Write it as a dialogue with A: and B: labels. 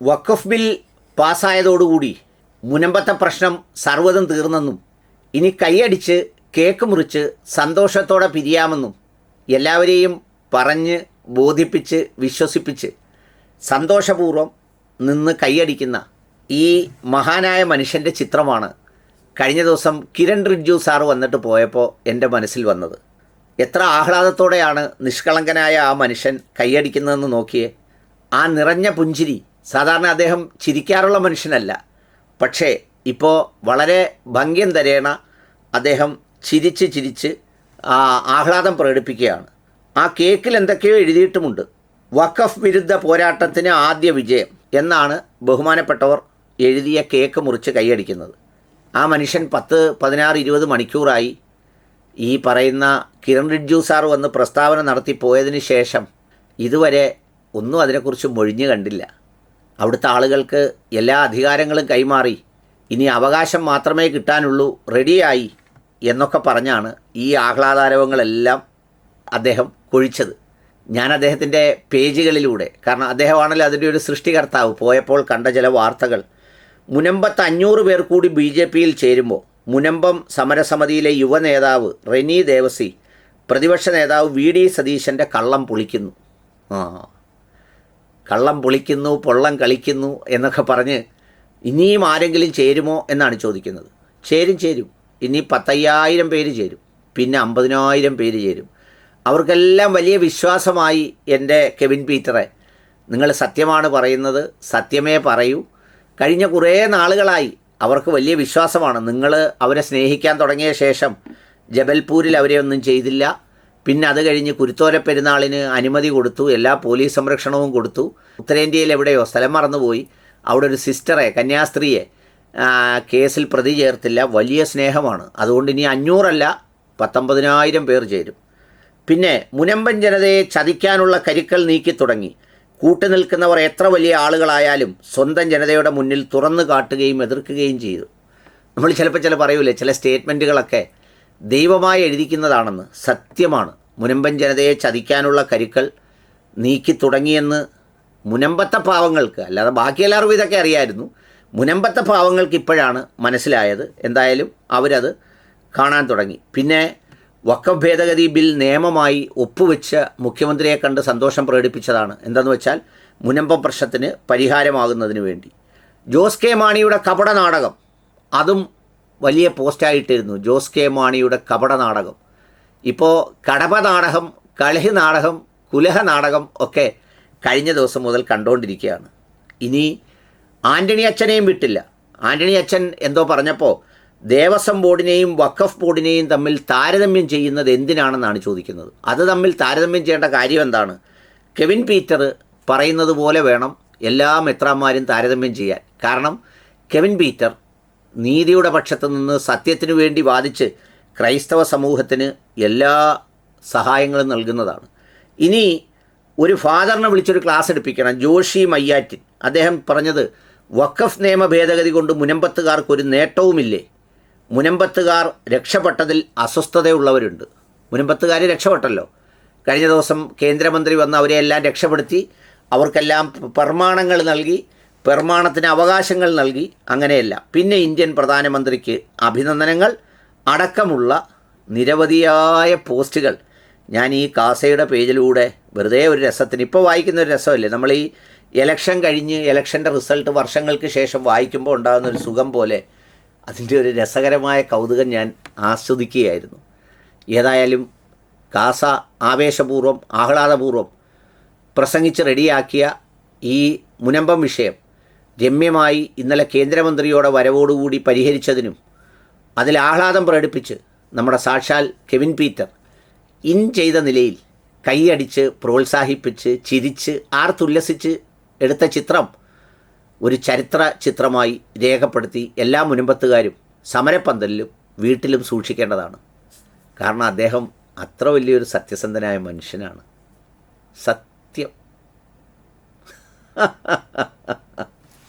A: വഖഫ് bill പാസ്സായതോടുകൂടി മുനമ്പത്തെ പ്രശ്നം സർവതും തീർന്നെന്നും ഇനി കൈയടിച്ച് കേക്ക് മുറിച്ച് സന്തോഷത്തോടെ പിരിയാമെന്നും എല്ലാവരെയും പറഞ്ഞ് ബോധിപ്പിച്ച് വിശ്വസിപ്പിച്ച് സന്തോഷപൂർവം നിന്ന് കൈയടിക്കുന്ന ഈ മഹാനായ മനുഷ്യന്റെ ചിത്രമാണ് കഴിഞ്ഞ ദിവസം കിരൺ റിജ്ജു സാറ് വന്നിട്ട് പോയപ്പോൾ എന്റെ മനസ്സിൽ വന്നത്. എത്ര ആഹ്ലാദത്തോടെയാണ് നിഷ്കളങ്കനായ ആ മനുഷ്യൻ കൈയടിക്കുന്നതെന്ന് നോക്കിയേ. ആ നിറഞ്ഞ പുഞ്ചിരി സാധാരണ അദ്ദേഹം ചിരിക്കാറുള്ള മനുഷ്യനല്ല. പക്ഷേ ഇപ്പോൾ വളരെ ഭംഗ്യം തരേണ അദ്ദേഹം ചിരിച്ച് ചിരിച്ച് ആഹ്ലാദം പ്രകടിപ്പിക്കുകയാണ്. ആ കേക്കിൽ എന്തൊക്കെയോ എഴുതിയിട്ടുമുണ്ട്. വഖഫ് വിരുദ്ധ പോരാട്ടത്തിന് ആദ്യ വിജയം എന്നാണ് ബഹുമാനപ്പെട്ടവർ എഴുതിയ കേക്ക് മുറിച്ച് കൈയടിക്കുന്നത്. ആ മനുഷ്യൻ പത്ത് പതിനാറ് ഇരുപത് മണിക്കൂറായി ഈ പറയുന്ന കിരൺ റിഡ്ജു സാർ വന്ന് പ്രസ്താവന നടത്തി പോയതിന് ശേഷം ഇതുവരെ ഒന്നും അതിനെക്കുറിച്ച് മൊഴിഞ്ഞു കണ്ടില്ല. അവിടുത്തെ ആളുകൾക്ക് എല്ലാ അധികാരങ്ങളും കൈമാറി. ഇനി അവകാശം മാത്രമേ കിട്ടാനുള്ളൂ റെഡിയായി എന്നൊക്കെ പറഞ്ഞാണ് ഈ ആഹ്ലാദാരവങ്ങളെല്ലാം അദ്ദേഹം കൊഴിച്ചത്. ഞാൻ അദ്ദേഹത്തിന്റെ പേജുകളിലൂടെ കാരണം അദ്ദേഹമാണല്ലോ അതിന്റെ ഒരു സൃഷ്ടികർത്താവ് പോയപ്പോൾ കണ്ട ചില വാർത്തകൾ. മുനമ്പത്ത് അഞ്ഞൂറ് പേർ കൂടി ബി ജെ പിയിൽ ചേരുമ്പോൾ മുനമ്പം സമരസമിതിയിലെ യുവ നേതാവ് റെനി ദേവസി പ്രതിപക്ഷ നേതാവ് വി ഡി സതീശന്റെ കള്ളം പൊളിക്കുന്നു. ആ. കള്ളം പൊളിക്കുന്നു പൊള്ളം കളിക്കുന്നു എന്നൊക്കെ പറഞ്ഞ് ഇനിയും ആരെങ്കിലും ചേരുമോ എന്നാണ് ചോദിക്കുന്നത്. ചേരും ചേരും. ഇനി പത്തയ്യായിരം പേര് ചേരും. പിന്നെ അമ്പതിനായിരം പേര് ചേരും. അവർക്കെല്ലാം വലിയ വിശ്വാസമായി എന്റെ കെവിൻ പീറ്ററെ. നിങ്ങൾ സത്യമാണ് പറയുന്നത് സത്യമേ പറയൂ. കഴിഞ്ഞ കുറേ നാളുകളായി അവർക്ക് വലിയ വിശ്വാസമാണ്. നിങ്ങൾ അവരെ സ്നേഹിക്കാൻ തുടങ്ങിയ ശേഷം ജബൽപൂരിൽ അവരെ ഒന്നും ചെയ്തില്ല. പിന്നെ അത് കഴിഞ്ഞ് കുരുത്തോല പെരുന്നാളിന് അനുമതി കൊടുത്തു എല്ലാ പോലീസ് സംരക്ഷണവും കൊടുത്തു. ഉത്തരേന്ത്യയിൽ എവിടെയോ സ്ഥലം മറന്നുപോയി. അവിടെ ഒരു സിസ്റ്ററെ കന്യാസ്ത്രീയെ കേസിൽ പ്രതി ചേർത്തില്ല. വലിയ സ്നേഹമാണ്. അതുകൊണ്ട് ഇനി അഞ്ഞൂറല്ല പത്തൊമ്പതിനായിരം പേർ ചേരും. പിന്നെ മുനമ്പൻ ജനതയെ ചതിക്കാനുള്ള കരുക്കൾ നീക്കി തുടങ്ങി. കൂട്ടുനിൽക്കുന്നവർ എത്ര വലിയ ആളുകളായാലും സ്വന്തം ജനതയുടെ മുന്നിൽ തുറന്നു കാട്ടുകയും എതിർക്കുകയും ചെയ്തു. നമ്മൾ ചിലപ്പോൾ ചില പറയൂലേ ചില സ്റ്റേറ്റ്മെന്റുകളൊക്കെ ദൈവമായി എഴുതിക്കുന്നതാണെന്ന് സത്യമാണ്. മുനമ്പൻ ജനതയെ ചതിക്കാനുള്ള കരുക്കൾ നീക്കി തുടങ്ങിയെന്ന് മുനമ്പത്തെ പാവങ്ങൾക്ക് അല്ലാതെ ബാക്കി എല്ലാവർക്കും ഇതൊക്കെ അറിയായിരുന്നു. മുനമ്പത്തെ പാവങ്ങൾക്ക് ഇപ്പോഴാണ് മനസ്സിലായത്. എന്തായാലും അവരത് കാണാൻ തുടങ്ങി. പിന്നെ വക്ക ഭേദഗതി ബിൽ നിയമമായി ഒപ്പുവെച്ച് മുഖ്യമന്ത്രിയെ കണ്ട് സന്തോഷം പ്രകടിപ്പിച്ചതാണ്. എന്താണെന്ന് വെച്ചാൽ മുനമ്പം പ്രശ്നത്തിന് പരിഹാരമാകുന്നതിന് വേണ്ടി. ജോസ് കെ മാണിയുടെ കപട നാടകം അതും വലിയ പോസ്റ്റായിട്ടിരുന്നു. ജോസ് കെ മാണിയുടെ കപട നാടകം. ഇപ്പോൾ കടപ നാടകം കളഹി നാടകം കുലഹ നാടകം ഒക്കെ കഴിഞ്ഞ ദിവസം മുതൽ കണ്ടുകൊണ്ടിരിക്കുകയാണ് ഇനി ആന്റണി അച്ഛനെയും വിട്ടില്ല. ആന്റണി അച്ഛൻ എന്തോ പറഞ്ഞപ്പോൾ ദേവസ്വം ബോർഡിനെയും വഖഫ് ബോർഡിനെയും തമ്മിൽ താരതമ്യം ചെയ്യുന്നത് എന്തിനാണെന്നാണ് ചോദിക്കുന്നത്. അത് തമ്മിൽ താരതമ്യം ചെയ്യേണ്ട കാര്യം എന്താണ്? കെവിൻ പീറ്റർ പറയുന്നത് പോലെ വേണം എല്ലാ മെത്രാന്മാരും താരതമ്യം ചെയ്യാൻ. കാരണം കെവിൻ പീറ്റർ നീതിയുടെ പക്ഷത്ത് നിന്ന് സത്യത്തിനു വേണ്ടി വാദിച്ച് ക്രൈസ്തവ സമൂഹത്തിന് എല്ലാ സഹായങ്ങളും നൽകുന്നതാണ്. ഇനി ഒരു ഫാദറിനെ വിളിച്ചൊരു ക്ലാസ് എടുപ്പിക്കണം ജോഷി മയ്യാറ്റിൻ. അദ്ദേഹം പറഞ്ഞത് വഖഫ് നിയമ ഭേദഗതി കൊണ്ട് മുനമ്പത്തുകാർക്ക് ഒരു നേട്ടവുമില്ലേ? മുനമ്പത്തുകാർ രക്ഷപ്പെട്ടതിൽ അസ്വസ്ഥതയുള്ളവരുണ്ട്. മുനമ്പത്തുകാർ രക്ഷപ്പെട്ടല്ലോ. കഴിഞ്ഞ ദിവസം കേന്ദ്രമന്ത്രി വന്ന് അവരെ എല്ലാം രക്ഷപ്പെടുത്തി അവർക്കെല്ലാം പ്രമാണങ്ങൾ നൽകി പ്രമാണത്തിന് അവകാശങ്ങൾ നൽകി അങ്ങനെയല്ല. പിന്നെ ഇന്ത്യൻ പ്രധാനമന്ത്രിക്ക് അഭിനന്ദനങ്ങൾ. അടക്കമുള്ള നിരവധിയായ പോസ്റ്റുകൾ. ഞാൻ ഈ കാസയുടെ പേജിലൂടെ വെറുതെ ഒരു രസത്തിന് ഇപ്പോൾ വായിക്കുന്ന ഒരു രസമല്ലേ? നമ്മൾ ഈ ഇലക്ഷൻ കഴിഞ്ഞ് ഇലക്ഷന്റെ റിസൾട്ട് വർഷങ്ങൾക്ക് ശേഷം വായിക്കുമ്പോൾ ഉണ്ടാകുന്ന ഒരു സുഖം പോലെ അതിന്റെ ഒരു രസകരമായ കൗതുകം ഞാൻ ആസ്വദിക്കുകയായിരുന്നു. ഏതായാലും കാസ ആവേശപൂർവം ആഹ്ലാദപൂർവം പ്രസംഗിച്ച് റെഡിയാക്കിയ ഈ മുനമ്പം വിഷയം രമ്യമായി ഇന്നലെ കേന്ദ്രമന്ത്രിയോടെ വരവോടുകൂടി പരിഹരിച്ചതിനും അതിൽ ആഹ്ലാദം പ്രകടിപ്പിച്ച് നമ്മുടെ സാക്ഷാൽ കെവിൻ പീറ്റർ ഇൻ ചെയ്ത നിലയിൽ കൈയടിച്ച് പ്രോത്സാഹിപ്പിച്ച് ചിരിച്ച് ആർത്തുല്ലസിച്ച് എടുത്ത ചിത്രം ഒരു ചരിത്ര ചിത്രമായി രേഖപ്പെടുത്തി എല്ലാ മുനമ്പത്തുകാരും സമരപ്പന്തലിലും വീട്ടിലും സൂക്ഷിക്കേണ്ടതാണ്. കാരണം അദ്ദേഹം അത്ര വലിയൊരു സത്യസന്ധനായ മനുഷ്യനാണ്. സത്യം.